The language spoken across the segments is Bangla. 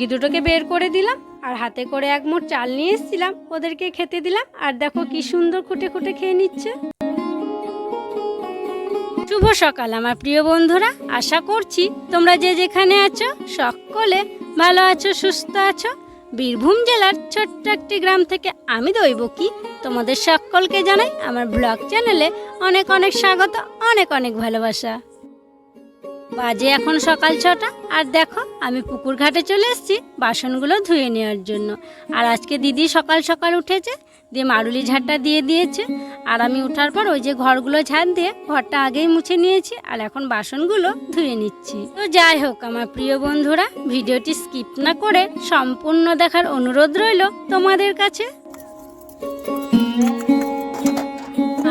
মুরগি দুটোকে বের করে দিলাম, আর হাতে করে এক মোট চাল নিয়ে এসেছিলাম। ওদেরকে খেতে দিলাম, আর দেখো কি সুন্দর খুঁটে খুঁটে খেয়ে নিচ্ছে। শুভ সকাল, আমার প্রিয় বন্ধুরা। আশা করছি তোমরা যে যেখানে আছো, সকলে ভালো আছো, সুস্থ আছো। বীরভূম জেলার ছোট্ট একটি গ্রাম থেকে আমি দৈব কি তোমাদের সকলকে জানাই আমার ব্লগ চ্যানেলে অনেক অনেক স্বাগত, অনেক অনেক ভালোবাসা। বাজে এখন সকাল ছটা। আর দেখো, আমি পুকুর ঘাটে চলে এসেছি বাসনগুলো ধুয়ে নেওয়ার জন্য। আর আজকে দিদি সকাল সকাল উঠেছে, দিয়ে মারুলি ঝাড়টা দিয়ে দিয়েছে। আর আমি ওঠার পর ওই যে ঘরগুলো ঝাড় দিয়ে ঘরটা আগেই মুছে নিয়েছি, আর এখন বাসনগুলো ধুয়ে নিচ্ছি। তো যাই হোক, আমার প্রিয় বন্ধুরা, ভিডিওটি স্কিপ না করে সম্পূর্ণ দেখার অনুরোধ রইল তোমাদের কাছে।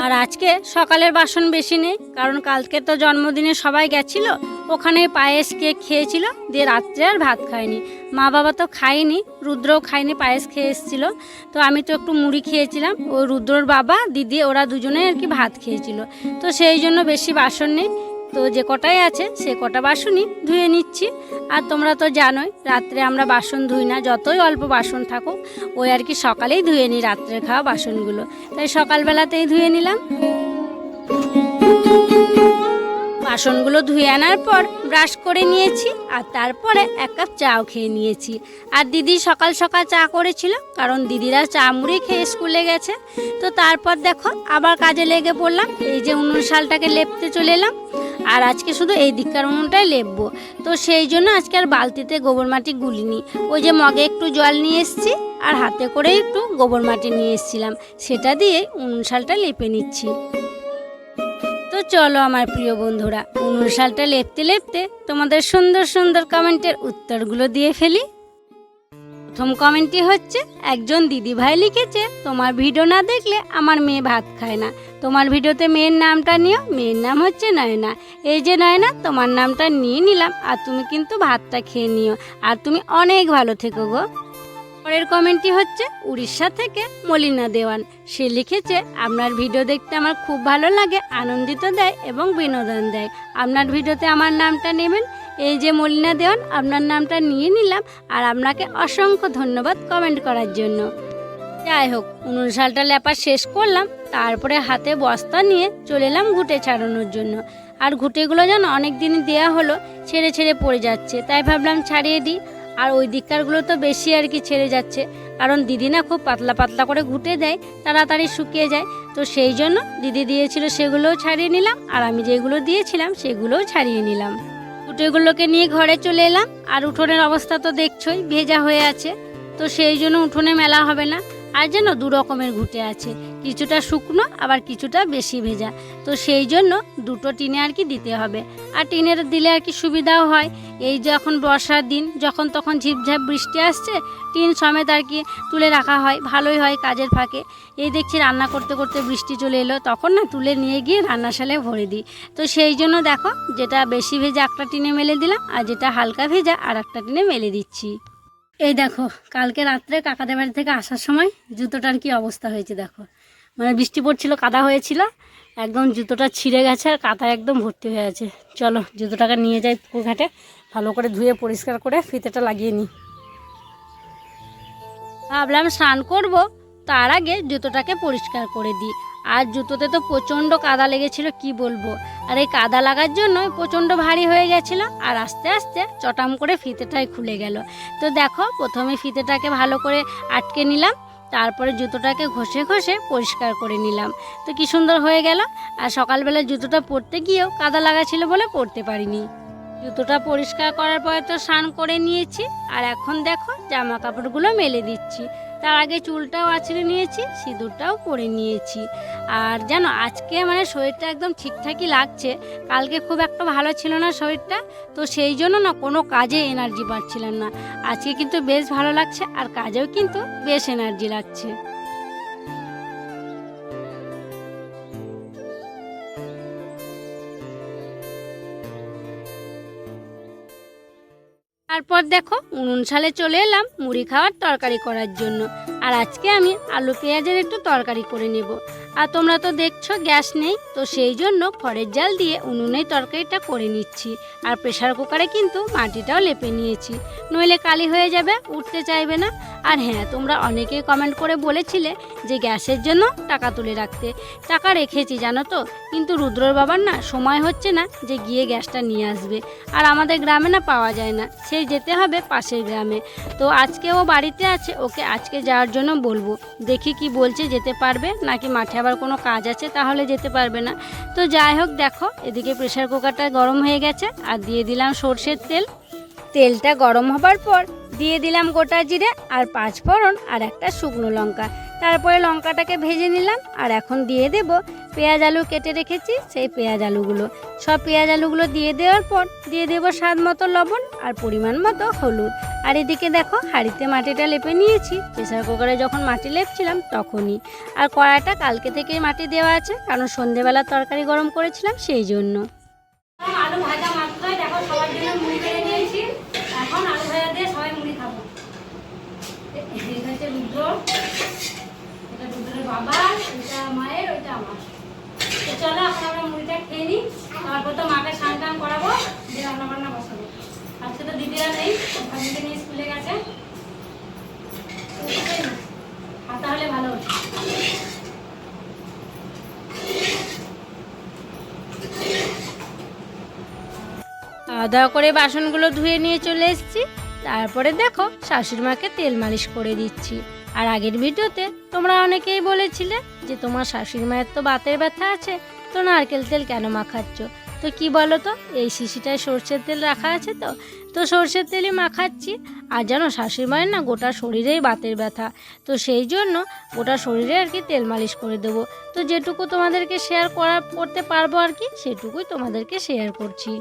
আর আজকে সকালের বাসন বেশি নেই, কারণ কালকে তো জন্মদিনে সবাই গেছিল। ওখানে পায়েস কেক খেয়েছিল, দিয়ে রাত্রে আর ভাত খায়নি। মা বাবা তো খায়নি, রুদ্রও খায়নি, পায়েস খেয়ে এসেছিল। তো আমি তো একটু মুড়ি খেয়েছিলাম। ওই রুদ্রর বাবা, দিদি, ওরা দুজনে আর কি ভাত খেয়েছিল। তো সেই জন্য বেশি বাসন নেই। তো যে কটাই আছে সে কটা বাসনই ধুয়ে নিচ্ছি। আর তোমরা তো জানোই, রাত্রে আমরা বাসন ধুই না, যতই অল্প বাসন থাকুক, ওই আর কি সকালেই ধুয়ে নিই রাত্রের খাওয়া বাসনগুলো। তাই সকালবেলাতেই ধুয়ে নিলাম। বাসনগুলো ধুয়ে আনার পর ব্রাশ করে নিয়েছি, আর তারপরে এক কাপ চাও খেয়ে নিয়েছি। আর দিদি সকাল সকাল চা করেছিল, কারণ দিদিরা চা মুড়ি খেয়ে স্কুলে গেছে। তো তারপর দেখো, আবার কাজে লেগে পড়লাম, এই যে উনুন শালটাকে লেপতে চলে এলাম। আর আজকে শুধু এই দিককার উনুনটাই লেপবো। তো সেই জন্য আজকে আর বালতিতে গোবর মাটি গুলিনি। ওই যে মগে একটু জল নিয়ে এসছি আর হাতে করে একটু গোবর মাটি নিয়ে এসছিলাম। সেটা দিয়ে উনুন শালটা লেপে নিচ্ছি। তো চলো আমার প্রিয় বন্ধুরা, উনুন শালটা লেপতে লেপতে তোমাদের সুন্দর সুন্দর কমেন্টের উত্তরগুলো দিয়ে ফেলি। প্রথম কমেন্টটি হচ্ছে, একজন দিদিভাই লিখেছে, তোমার ভিডিও না দেখলে আমার মেয়ে ভাত খায় না। তোমার ভিডিওতে মেয়ের নামটা নিও, মেয়ের নাম হচ্ছে নয়না। এই যে নয়না, তোমার নামটা নিয়ে নিলাম, আর তুমি কিন্তু ভাতটা খেয়ে নিও। আর তুমি অনেক ভালো থেকো গো। পরের কমেন্টটি হচ্ছে, উড়িষ্যা থেকে মলিনা দেওয়ান। সে লিখেছে, আপনার ভিডিও দেখতে আমার খুব ভালো লাগে, আনন্দিত দেয় এবং বিনোদন দেয়। আপনার ভিডিওতে আমার নামটা নেবেন এই যে মলিনা দেওয়ান, আপনার নামটা নিয়ে নিলাম আর আপনাকে অসংখ্য ধন্যবাদ কমেন্ট করার জন্য। যাই হোক, উনুন শালটা লেপা শেষ করলাম, তারপরে হাতে বস্তা নিয়ে চলে এলাম ঘুটে ছাড়ানোর জন্য। আর ঘুটেগুলো যেন অনেক দিন দেওয়া হলো, ছেড়ে ছেড়ে পড়ে যাচ্ছে। তাই ভাবলাম ছাড়িয়ে দিই। আর ওই দিককারগুলো তো বেশি আর কি ছেড়ে যাচ্ছে। কারণ দিদি না খুব পাতলা পাতলা করে ঘুটে দেয়, তাড়াতাড়ি শুকিয়ে যায়। তো সেই জন্য দিদি দিয়েছিল সেগুলোও ছাড়িয়ে নিলাম, আর আমি যেগুলো দিয়েছিলাম সেগুলোও ছাড়িয়ে নিলাম। ঘুটেগুলোকে নিয়ে ঘরে চলে এলাম। আর উঠোনের অবস্থা তো দেখছোই, ভেজা হয়ে আছে। তো সেই জন্য উঠোনে মেলা হবে না। আর যেন দু রকমের ঘুটে আছে। কিছুটা শুকনো, আবার কিছুটা বেশি ভেজা। তো সেই জন্য দুটো টিনে আর কি দিতে হবে। আর টিনের দিলে আর কি সুবিধাও হয়। এই যে এখন বর্ষার দিন, যখন তখন ঝিপঝাপ বৃষ্টি আসছে, টিন সমেত আর কি তুলে রাখা হয়। ভালোই হয় কাজের ফাঁকে। এই দেখছি রান্না করতে করতে বৃষ্টি চলে এলো। তখন না তুলে নিয়ে গিয়ে রান্নাশালে ভরে দিই। তো সেই জন্য দেখো, যেটা বেশি ভেজা একটা টিনে মেলে দিলাম, আর যেটা হালকা ভেজা আর একটা টিনে মেলে দিচ্ছি। এই দেখো, কালকে রাত্রে কাকাদের বাড়ি থেকে আসার সময় জুতোটার কি অবস্থা হয়েছে দেখো। মানে বৃষ্টি পড়ছিল, কাদা হয়েছিল, একদম জুতোটা ছিঁড়ে গেছে আর কাদা একদম ভর্তি হয়ে আছে। চলো, জুতোটাকে নিয়ে যাই পুকুর ঘাটে ভালো করে ধুয়ে পরিষ্কার করে ফিতেটা লাগিয়ে নিই। ভাবলাম স্নান করব তার আগে জুতোটাকে পরিষ্কার করে দিই। আর জুতোতে তো প্রচণ্ড কাদা লেগেছিল, কি বলব? আর এই কাদা লাগার জন্য প্রচণ্ড ভারী হয়ে গেছিল আর আস্তে আস্তে চটাম করে ফিতেটাই খুলে গেল। তো দেখো, প্রথমে ফিতেটাকে ভালো করে আটকে নিলাম, তারপরে জুতোটাকে ঘষে ঘষে পরিষ্কার করে নিলাম। তো কি সুন্দর হয়ে গেল। আর সকালবেলা জুতোটা পরতে গিয়েও কাদা লাগা ছিল বলে পরতে পারিনি। জুতোটা পরিষ্কার করার পরে তো স্নান করে নিয়েছি, আর এখন দেখো জামা কাপড়গুলো মেলে দিচ্ছি। তার আগে চুলটাও আছড়ে নিয়েছি, সিঁদুরটাও পরে নিয়েছি। আর যেন আজকে মানে শরীরটা একদম ঠিকঠাকই লাগছে। কালকে খুব একটা ভালো ছিল না শরীরটা, তো সেই জন্য না কোনো কাজে এনার্জি পাচ্ছিলাম না। আজকে কিন্তু বেশ ভালো লাগছে, আর কাজেও কিন্তু বেশ এনার্জি লাগছে। তারপর দেখো উনুন সালে চলে এলাম মুড়ি খাওয়ার তরকারি করার জন্য। আর আজকে আমি আলু পেঁয়াজের একটু তরকারি করে নেব। আর তোমরা তো দেখছ গ্যাস নেই, তো সেই জন্য খড়ের জাল দিয়ে উনুনে তরকারিটা করে নিচ্ছি। আর প্রেশার কুকারে কিন্তু মাটিটাও লেপে নিয়েছি। নইলে কালি হয়ে যাবে, উঠতে চাইবে না। আর হ্যাঁ তোমরা অনেকেই কমেন্ট করে বলেছিলে যে গ্যাসের জন্য টাকা তুলে রাখতে। টাকা রেখেছি, জানো তো? কিন্তু রুদ্রর বাবার না সময় হচ্ছে না যে গিয়ে গ্যাসটা নিয়ে আসবে। আর আমাদের গ্রামে না পাওয়া যায় না সেই যেতে হবে পাশের গ্রামে। তো আজকে ও বাড়িতে আছে, ওকে আজকে যাওয়ার জন্য বলব। দেখি কি বলছে, যেতে পারবে? নাকি মাঠে আবার কোনো কাজ আছে? তাহলে যেতে পারবে না। তো যাই হোক, দেখো, এদিকে প্রেশার কুকারটা গরম হয়ে গেছে, আর দিয়ে দিলাম সর্ষের তেল। তেলটা গরম হবার পর দিয়ে দিলাম গোটা জিরে আর পাঁচ ফোড়ন আর একটা শুকনো লঙ্কা। তারপরে লঙ্কাটাকে ভেজে নিলাম আর এখন দিয়ে দেব পেঁয়াজ আলু কেটে রেখেছি সেই পেঁয়াজ আলুগুলো। সব পেঁয়াজ আলুগুলো দিয়ে দেওয়ার পর দিয়ে দেব স্বাদ মতো লবণ আর পরিমাণ মতো হলুদ। আর এদিকে দেখো হাঁড়িতে মাটিটা লেপে নিয়েছি। প্রেসার কুকারে যখন মাটি লেপছিলাম তখনই। আর কড়াইটা কালকে থেকেই মাটি দেওয়া আছে কারণ সন্ধেবেলা তরকারি গরম করেছিলাম সেই জন্য। আলু ভাজা দেখো সবার জন্য মুড়ি কেটে নিয়েছি এখন আলু ভাজা দিয়ে সবাই মুড়ি খাব এ- এটা হচ্ছে রুদ্র এটা রুদ্রের বাবা এটা মায়ের, ওইটা আমার। তো চলো, এখন আমরা মুড়িটা খেয়ে নিই। তারপর তো মাকে স্নান টান করাবো, দিয়ে রান্না বান্না বসাবো। আজকে তো দিদিরা নেই ভাবিকে নিয়ে স্কুলে গেছে। ভালো খাওয়া দাওয়া করে বাসনগুলো ধুয়ে নিয়ে চলে এসেছি। তারপরে দেখো শাশুড়ি মাকে তেল মালিশ করে দিচ্ছি। আর আগের ভিডিওতে তোমরা অনেকেই বলেছিলে যে তোমার শাশুড়ি মায়ের তো বাতের ব্যথা আছে, তো নারকেল তেল কেন মাখাচ্ছ? তো কি বলো তো এই শিশিটায় সর্ষের তেল রাখা আছে তো? তো সর্ষের তেলই মাখাচ্ছি, আর জানো শাশুড়ি মায়ের না গোটা শরীরেই বাতের ব্যথা। তো সেই জন্য গোটা শরীরে আর কি তেল মালিশ করে দেবো। তো যেটুকু তোমাদেরকে শেয়ার করা, করতে পারব আর কি, সেটুকুই তোমাদেরকে শেয়ার করছি।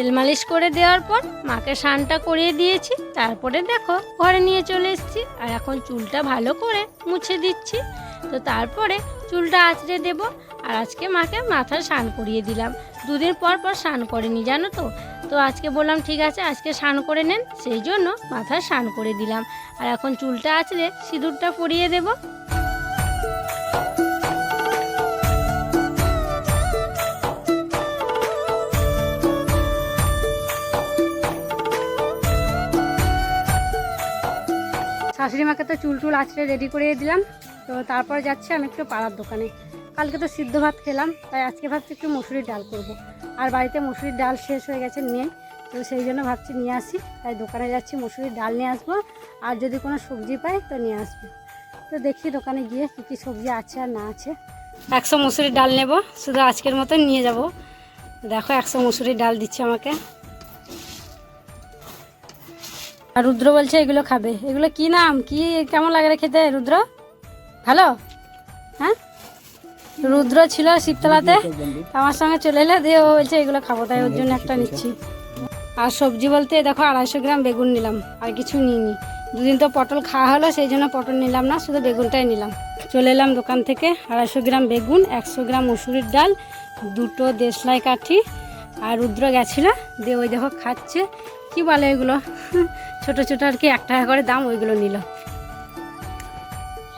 তেল মালিশ করে দেওয়ার পর মাকে স্নানটা করিয়ে দিয়েছি। তারপরে দেখো, ঘরে নিয়ে চলে এসেছি। আর এখন চুলটা ভালো করে মুছে দিচ্ছি। তো তারপরে চুলটা আঁচড়ে দেব। আর আজকে মাকে মাথায় স্নান করিয়ে দিলাম। দুদিন পর পর স্নান করেনি, জানো তো? তো আজকে বললাম, ঠিক আছে, আজকে স্নান করে নেন। সেই জন্য মাথায় স্নান করে দিলাম। আর এখন চুলটা আঁচড়ে সিঁদুরটা পরিয়ে দেবো। মাকে তো চুল টুল আছড়ে রেডি করে দিলাম। তো তারপর যাচ্ছি আমি একটু পাড়ার দোকানে। কালকে তো সিদ্ধ ভাত খেলাম, তাই আজকে ভাবছি একটু মুসুরির ডাল করব। আর বাড়িতে মুসুরির ডাল শেষ হয়ে গেছে নিয়ে, তো সেই জন্য ভাবছি নিয়ে আসি। তাই দোকানে যাচ্ছি, মুসুরির ডাল নিয়ে আসব। আর যদি কোনো সবজি পাই তো নিয়ে আসব। তো দেখি দোকানে গিয়ে কী কী সবজি আছে আর না আছে। একশো মুসুরির ডাল নেব, শুধু আজকের মতো নিয়ে যাব। দেখো একশো মুসুরির ডাল দিচ্ছে আমাকে। আর রুদ্র বলছে, এগুলো খাবে। এগুলো কি নাম? কি, কেমন লাগে খেতে, রুদ্র? ভালো? হ্যাঁ? রুদ্র ছিল শিবতলাতে আমার সঙ্গে চলে এলে দিয়ে ও বলছে, এগুলো খাব। তাই ওর জন্য একটা নিচ্ছি। আর সবজি বলতে, দেখো, আড়াইশো গ্রাম বেগুন নিলাম, আর কিছু নিইনি। দুদিন তো পটল খাওয়া হলো, সেই জন্য পটল নিলাম না, শুধু বেগুনটাই নিলাম। চলে এলাম দোকান থেকে, আড়াইশো গ্রাম বেগুন, একশো গ্রাম মুসুরির ডাল, দুটো দেশলাই কাঠি। আর রুদ্র গেছিল, দিয়ে ওই দেখো খাচ্ছে। কি বলে এগুলো? ছোট ছোট আর কি এক টাকা করে দাম ওইগুলো নিল।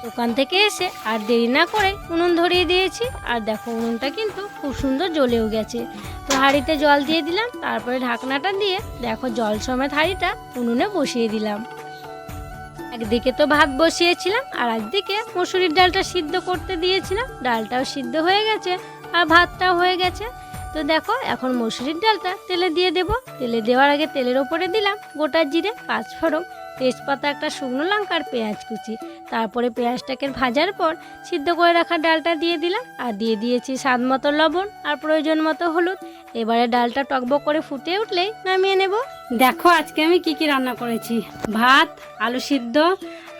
দোকান থেকে এসে আর দেরি না করে উনুন ধরিয়ে দিয়েছি। আর দেখো উনুনটা কিন্তু খুব সুন্দর জ্বলেও গেছে। তো হাঁড়িতে জল দিয়ে দিলাম, তারপরে ঢাকনাটা দিয়ে দেখো জল সমেত হাঁড়িটা উনুনে বসিয়ে দিলাম। একদিকে তো ভাত বসিয়েছিলাম, আর একদিকে মসুরির ডালটা সিদ্ধ করতে দিয়েছিলাম। ডালটাও সিদ্ধ হয়ে গেছে, আর ভাতটাও হয়ে গেছে। তো দেখো, এখন মসুরির ডালটা তেলে দিয়ে দেব। তেলে দেওয়ার আগে তেলের ওপরে দিলাম গোটা জিরে, পাঁচ ফোড়ন, তেজপাতা, একটা শুকনো লঙ্কা আর পেঁয়াজ কুচি। তারপরে পেঁয়াজটাকে ভাজার পর সিদ্ধ করে রাখা ডালটা দিয়ে দিলাম আর দিয়ে দিয়েছি স্বাদ মতো লবণ আর প্রয়োজন মতো হলুদ। এবারে ডালটা টকবক করে ফুটে উঠলেই নামিয়ে নেব। দেখো, আজকে আমি কি কি রান্না করেছি। ভাত, আলু সিদ্ধ,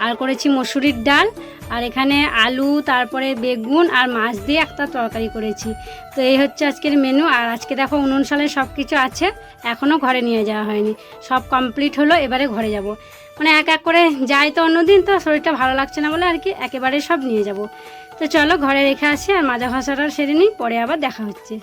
আর করেছি মসুরির ডাল আর এখানে আলু, তারপরে বেগুন আর মাছ দিয়ে একটা তরকারি করেছি। তো এই হচ্ছে আজকের মেনু আর আজকে দেখো উনুন সালে সব কিছু আছে এখনও ঘরে নিয়ে যাওয়া হয়নি। সব কমপ্লিট হলো, এবারে ঘরে যাব। মানে এক এক করে যাই তো অন্যদিন, তো শরীরটা ভালো লাগছে না বলে আর কি একেবারে সব নিয়ে যাব। তো চলো ঘরে রেখে আসি আর মাজা ঘষাটা সেরে নিই, পরে আবার দেখা হচ্ছে।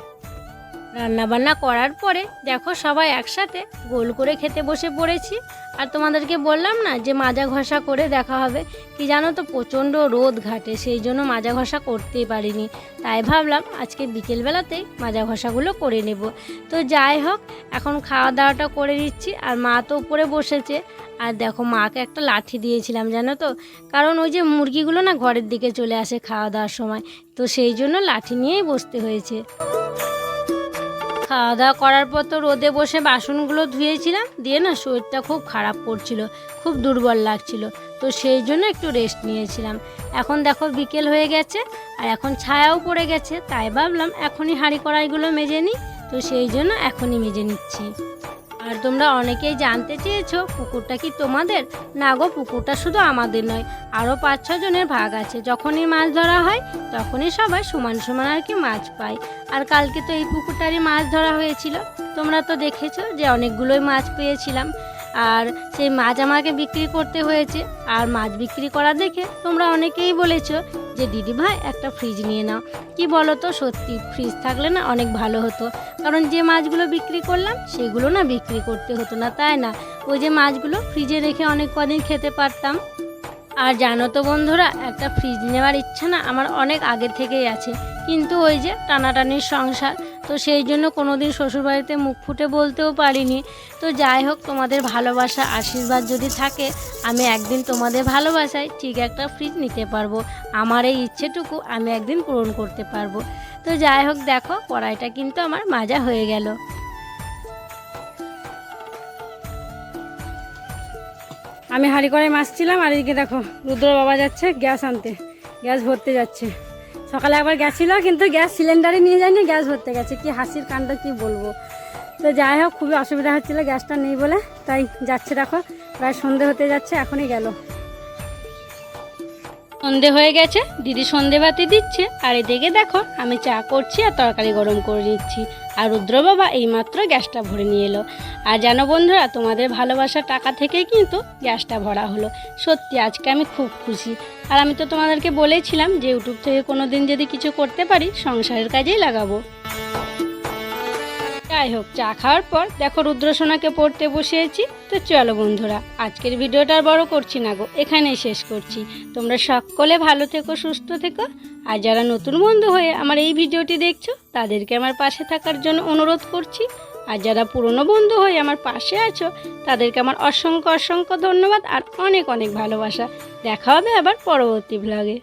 রান্নাবান্না করার পরে দেখো সবাই একসাথে গোল করে খেতে বসে পড়েছি। আর তোমাদেরকে বললাম না যে মাজা ঘষা করে দেখা হবে। কি জানো তো প্রচণ্ড রোদ ঘাটে, সেই জন্য মাজা ঘষা করতেই পারিনি। তাই ভাবলাম আজকে বিকেলবেলাতেই মাজা ঘষাগুলো করে নেব। তো যাই হোক, এখন খাওয়া দাওয়াটা করে দিচ্ছি আর মা তো উপরে বসেছে। আর দেখো মাকে একটা লাঠি দিয়েছিলাম, জানো তো? কারণ ওই যে মুরগিগুলো না ঘরের দিকে চলে আসে খাওয়া দাওয়ার সময়। তো সেই জন্য লাঠি নিয়েই বসতে হয়েছে। খাওয়া দাওয়া করার পর তো রোদে বসে বাসনগুলো ধুয়েছিলাম, দিয়ে না শরীরটা খুব খারাপ করছিল, খুব দুর্বল লাগছিল, তো সেই জন্য একটু রেস্ট নিয়েছিলাম। এখন দেখো বিকেল হয়ে গেছে, আর এখন ছায়াও পড়ে গেছে, তাই ভাবলাম এখনই হাঁড়ি কড়াইগুলো মেজে নিই, তো সেই জন্য এখনই মেজে নিচ্ছি। আর তোমরা অনেকেই জানতে চেয়েছ, পুকুরটা কি তোমাদের? না গো, পুকুরটা শুধু আমাদের নয় আরও পাঁচ ছজনের ভাগ আছে। যখনই মাছ ধরা হয়, তখনই সবাই সমান সমান আর কি মাছ পায়। আর কালকে তো এই পুকুরটারই মাছ ধরা হয়েছিল। তোমরা তো দেখেছ যে অনেকগুলোই মাছ পেয়েছিলাম। আর সেই মাছ আমাকে বিক্রি করতে হয়েছে। আর মাছ বিক্রি করা দেখে তোমরা অনেকেই বলেছ যে, দিদি ভাই, একটা ফ্রিজ নিয়ে নাও। কি বলো তো সত্যি ফ্রিজ থাকলে না অনেক ভালো হতো। কারণ যে মাছগুলো বিক্রি করলাম, সেগুলো না বিক্রি করতে হতো না, তাই না? ওই যে মাছগুলো ফ্রিজে রেখে অনেক কদিন খেতে পারতাম। আর জানো তো বন্ধুরা, একটা ফ্রিজ নেওয়ার ইচ্ছা না আমার অনেক আগে থেকেই আছে। কিন্তু ওই যে টানাটানির সংসার তো সেই জন্য কোনোদিন শ্বশুরবাড়িতে মুখ ফুটে বলতেও পারিনি। তো যাই হোক, তোমাদের ভালোবাসা, আশীর্বাদ যদি থাকে, আমি একদিন তোমাদের ভালোবাসায় ঠিক একটা ফ্রিজ নিতে পারব। আমার এই ইচ্ছেটুকু আমি একদিন পূরণ করতে পারব। তো যাই হোক, দেখো, কড়াইটা কিন্তু আমার মাজা হয়ে গেল। আমি হাঁড়ি করে মাছছিলাম, আর এদিকে দেখো রুদ্র বাবা যাচ্ছে গ্যাস আনতে। গ্যাস ভরতে যাচ্ছে। সকালে একবার গেছিল কিন্তু গ্যাস সিলিন্ডারে নিয়ে যায়নি, গ্যাস ভরতে গেছে। কি হাসির কাণ্ড, কি বলব? তো যাই হোক, খুবই অসুবিধা হচ্ছিল, গ্যাসটা নেই বলে। তাই যাচ্ছে দেখো, প্রায় সন্ধে হতে যাচ্ছে, এখনই গেল। সন্ধে হয়ে গেছে, দিদি সন্ধে বাতি দিচ্ছে, আর এদিকে দেখো, আমি চা করছি আর তরকারি গরম করে নিচ্ছি। আর রুদ্র বাবা এইমাত্র গ্যাসটা ভরে নিয়ে এলো। আর জানো বন্ধুরা, তোমাদের ভালোবাসার টাকা থেকেই কিন্তু গ্যাসটা ভরা হলো। সত্যি, আজকে আমি খুব খুশি। আর আমি তো তোমাদেরকে বলেছিলাম যে, ইউটিউব থেকে কোনো দিন যদি কিছু করতে পারি, সংসারের কাজেই লাগাবো। যাই হোক, চা খাওয়ার পর দেখো রুদ্রসোনাকে পড়তে বসিয়েছি। তো চলো বন্ধুরা, আজকের ভিডিওটা আর বড় করছি না গো, এখানেই শেষ করছি। তোমরা সকলে ভালো থেকো, সুস্থ থেকো, আর যারা নতুন বন্ধু হয়ে আমার এই ভিডিওটি দেখছ, তাদেরকে আমার পাশে থাকার জন্য অনুরোধ করছি। আর যারা পুরনো বন্ধু হয়ে আমার পাশে আছো, তাদেরকে আমার অসংখ্য অসংখ্য ধন্যবাদ আর অনেক অনেক ভালোবাসা। দেখা হবে আবার পরবর্তী ব্লগে